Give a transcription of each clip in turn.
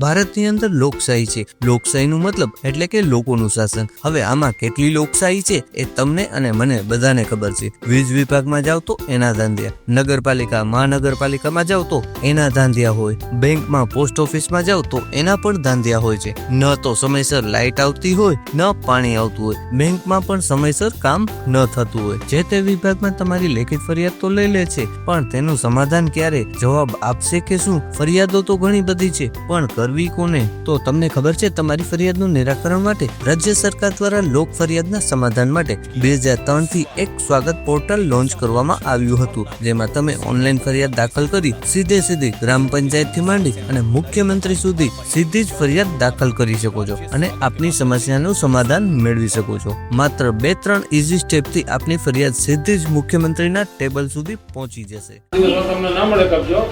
ભારતની અંદર લોકશાહી છે. લોકશાહીનું મતલબ એટલે કે લોકોનું શાસન. હવે આમાં કેટલી લોકશાહી છે એ તમને અને મને બધાને ખબર છે. વીજ વિભાગમાં જાવ તો એના ધાંધિયા. નગરપાલિકા, મહાનગરપાલિકામાં જાવ તો એના ધાંધિયા હોય. બેંકમાં, પોસ્ટ ઓફિસમાં જાવ તો એના પણ ધાંધિયા હોય છે. ન તો સમયસર લાઇટ આવતી હોય, ન પાણી આવતું હોય. બેંકમાં પણ સમયસર કામ ન થતું હોય. જે તે વિભાગમાં તમારી લેખિત ફરિયાદ તો લઈ લે છે, પણ તેનું સમાધાન ક્યારે? જવાબ આપશે કે શું? ફરિયાદો તો ઘણી બધી છે, પણ કરવી કોને? તો તમને ખબર છે તમારી ફરિયાદનું નિરાકરણ માટે રાજ્ય સરકાર દ્વારા લોક ફરિયાદના સમાધાન માટે બે હજાર ત્રણથી એક સ્વાગત પોર્ટલ લોન્ચ કરવામાં આવ્યું હતું, જેમાં તમે ઓનલાઈન ફરિયાદ દાખલ કરી સીધે સીધી ગ્રામ પંચાયતથી માંડી અને મુખ્યમંત્રી સુધી સીધી જ ફરિયાદ દાખલ કરી શકો છો અને આપની સમસ્યાનું સમાધાન મેળવી શકો છો. માત્ર બે ત્રણ ઇઝી સ્ટેપથી આપની ફરિયાદ સીધી જ મુખ્યમંત્રીના ટેબલ સુધી પહોંચી જશે. તમને ના મળે કબજો,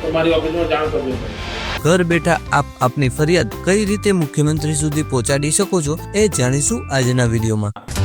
તો ઓફિસમાં જાણ કરજો. ઘર બેઠા આપ આપની ફરિયાદ કઈ રીતે મુખ્યમંત્રી સુધી પહોંચાડી શકો છો એ જાણીશું આજના વિડીયોમાં.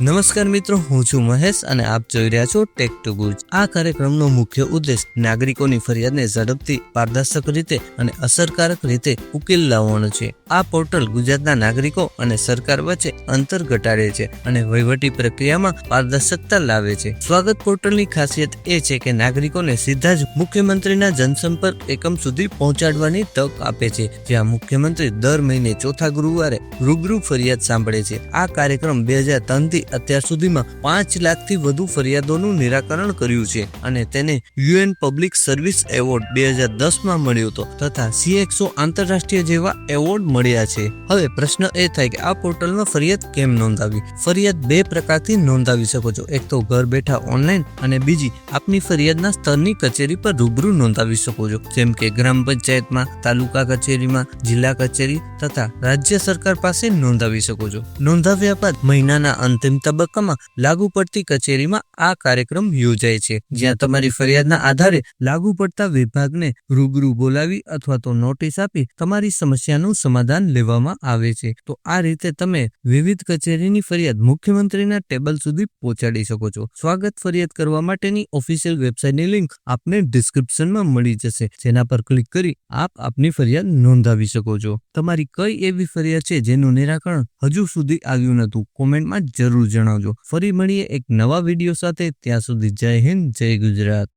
નમસ્કાર મિત્રો, હું છું મહેશ અને આપ જોઈ રહ્યા છો ટેક ટુ ગુજ આ કાર્યક્રમનો મુખ્ય ઉદ્દેશ નાગરિકોની ફરિયાદને ઝડપથી પારદર્શક રીતે અને અસરકારક રીતે ઉકેલ લાવવાનો છે. આ પોર્ટલ ગુજરાતના નાગરિકો અને સરકાર વચ્ચે અંતર ઘટાડે છે અને વહીવટી પ્રક્રિયામાં પારદર્શકતા લાવે છે. સ્વાગત પોર્ટલની ખાસિયત એ છે કે નાગરિકોને સીધા જ મુખ્યમંત્રીના જનસંપર્ક એકમ સુધી પહોંચાડવાની તક આપે છે, જ્યાં મુખ્યમંત્રી દર મહિને ચોથા ગુરુવારે રૂબરૂ ફરિયાદ સાંભળે છે. આ કાર્યક્રમ બે હજાર ત્રણથી અત્યાર સુધીમાં પાંચ લાખથી વધુ ફરિયાદોનું નિરાકરણ કર્યું છે અને તેને યુએન પબ્લિક સર્વિસ એવોર્ડ બે હજાર દસમાં મળ્યો હતો તથા સીએક્સો આંતરરાષ્ટ્રીય જેવા એવોર્ડ મળ્યા છે. હવે પ્રશ્ન એ થાય કે આ પોર્ટલમાં ફરિયાદ કેમ નોંધાવી? ફરિયાદ બે પ્રકારથી નોંધાવી શકો છો. એક તો ઘર બેઠા ઓનલાઈન અને બીજી આપની ફરિયાદના સ્તરની કચેરી પર રૂબરૂ નોંધાવી શકો છો. જેમ કે ગ્રામ પંચાયતમાં, તાલુકા કચેરીમાં, જિલ્લા કચેરી તથા રાજ્ય સરકાર પાસે નોંધાવી શકો છો. નોંધાવ્યા બાદ મહિનાના અંતિમ તબક્કામાં લાગુ પડતી કચેરીમાં આ કાર્યક્રમ યોજાય છે. જ્યાં તમારી ફરિયાદના આધારે લાગુ પડતા વિભાગને રૂબરૂ બોલાવી અથવા તો નોટિસ આપી તમારી સમસ્યાનું સમાધાન લેવામાં આવે છે. તો આ રીતે તમે વિવિધ કચેરીની ફરિયાદ મુખ્યમંત્રીના ટેબલ સુધી પહોંચાડી શકો છો. સ્વાગત ફરિયાદ કરવા માટેની ઓફિશિયલ વેબસાઇટની લિંક આપને ડિસ્ક્રિપ્શનમાં મળી જશે. જેના પર ક્લિક કરી આપ આપની ફરિયાદ નોંધાવી શકો છો. તમારી કઈ એવી ફરિયાદ છે જેનું નિરાકરણ હજુ સુધી આવ્યું નહોતું? કોમેન્ટમાં જણાવજો. ફરી મળીએ એક નવા વીડિયો સાથે. ત્યાં સુધી જય હિન્દ જય ગુજરાત.